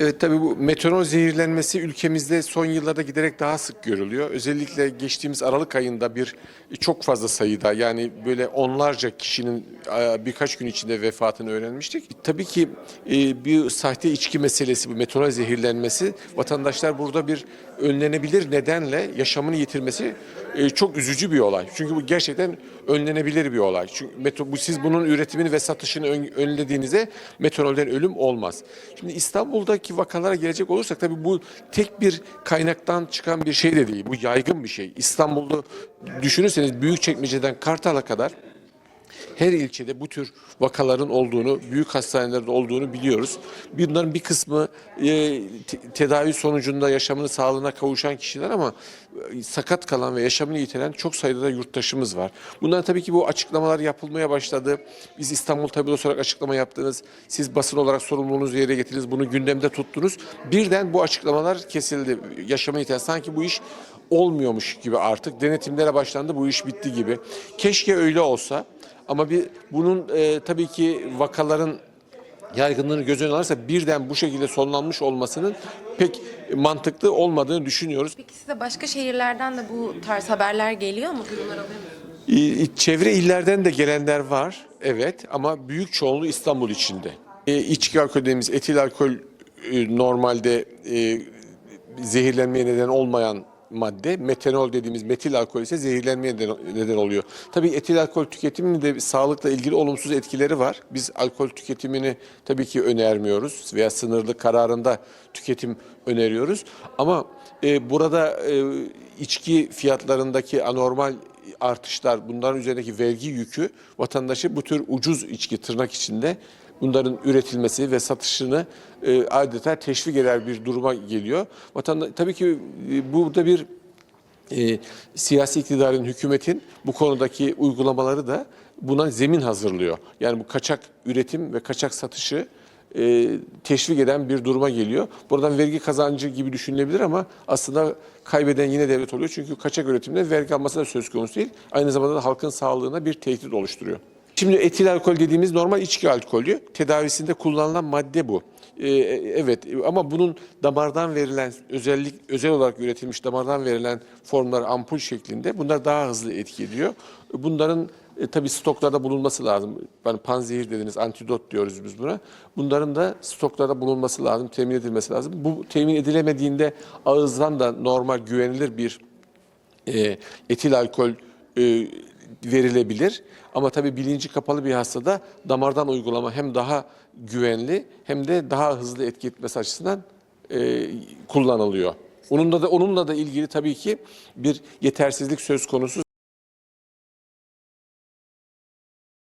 Evet tabii bu metanol zehirlenmesi ülkemizde son yıllarda giderek daha sık görülüyor. Özellikle geçtiğimiz Aralık ayında bir çok fazla sayıda yani böyle onlarca kişinin e, birkaç gün içinde vefatını öğrenmiştik. Tabii ki e, bir sahte içki meselesi bu metanol zehirlenmesi vatandaşlar burada bir önlenebilir nedenle yaşamını yitirmesi e, çok üzücü bir olay. Çünkü bu gerçekten önlenebilir bir olay. Çünkü siz bunun üretimini ve satışını ön- önlediğinizde metanolden ölüm olmaz. Şimdi İstanbul'daki vakalara gelecek olursak tabii bu tek bir kaynaktan çıkan bir şey de değil. Bu yaygın bir şey. İstanbul'da düşünürseniz Büyükçekmece'den Kartal'a kadar her ilçede bu tür vakaların olduğunu, büyük hastanelerde olduğunu biliyoruz. Bunların bir kısmı e, te- tedavi sonucunda yaşamını sağlığına kavuşan kişiler ama e, sakat kalan ve yaşamını yitiren çok sayıda da yurttaşımız var. Bundan tabii ki bu açıklamalar yapılmaya başladı. Biz İstanbul Tablosu olarak açıklama yaptınız. Siz basın olarak sorumluluğunuzu yere getirdiniz. Bunu gündemde tuttunuz. Birden bu açıklamalar kesildi. Yaşamını yitiren sanki bu iş olmuyormuş gibi artık. Denetimlere başlandı. Bu iş bitti gibi. Keşke öyle olsa. Ama bir bunun e, tabii ki vakaların yaygınlığını göz önüne alırsa birden bu şekilde sonlanmış olmasının pek mantıklı olmadığını düşünüyoruz. Peki size başka şehirlerden de bu tarz haberler geliyor mu? Duyumlar alıyor musunuz? Çevre illerden de gelenler var, evet ama büyük çoğunluğu İstanbul içinde. E, içki alkol dediğimiz etil alkol e, normalde e, zehirlenmeye neden olmayan madde. Metanol dediğimiz metil alkol ise zehirlenmeye neden, oluyor. Tabii etil alkol tüketiminin de sağlıkla ilgili olumsuz etkileri var. Biz alkol tüketimini tabii ki önermiyoruz veya sınırlı kararında tüketim öneriyoruz. Ama e, burada e, içki fiyatlarındaki anormal artışlar, bunların üzerindeki vergi yükü vatandaşı bu tür ucuz içki tırnak içinde bunların üretilmesi ve satışını e, adeta teşvik eder bir duruma geliyor. Vatanda, tabii ki e, burada bir e, siyasi iktidarın, hükümetin bu konudaki uygulamaları da buna zemin hazırlıyor. Yani bu kaçak üretim ve kaçak satışı e, teşvik eden bir duruma geliyor. Buradan vergi kazancı gibi düşünülebilir ama aslında kaybeden yine devlet oluyor. Çünkü kaçak üretimde vergi alması da söz konusu değil. Aynı zamanda da halkın sağlığına bir tehdit oluşturuyor. Şimdi etil alkol dediğimiz normal içki alkolü. Tedavisinde kullanılan madde bu. Ee, evet ama bunun damardan verilen özellik özel olarak üretilmiş damardan verilen formlar ampul şeklinde bunlar daha hızlı etki ediyor. Bunların e, tabii stoklarda bulunması lazım. Yani panzehir dediniz, antidot diyoruz biz buna. Bunların da stoklarda bulunması lazım, temin edilmesi lazım. Bu temin edilemediğinde ağızdan da normal güvenilir bir e, etil alkol e, verilebilir. Ama tabii bilinci kapalı bir hastada damardan uygulama hem daha güvenli hem de daha hızlı etki etmesi açısından e, kullanılıyor. Onunla da onunla da ilgili tabii ki bir yetersizlik söz konusu.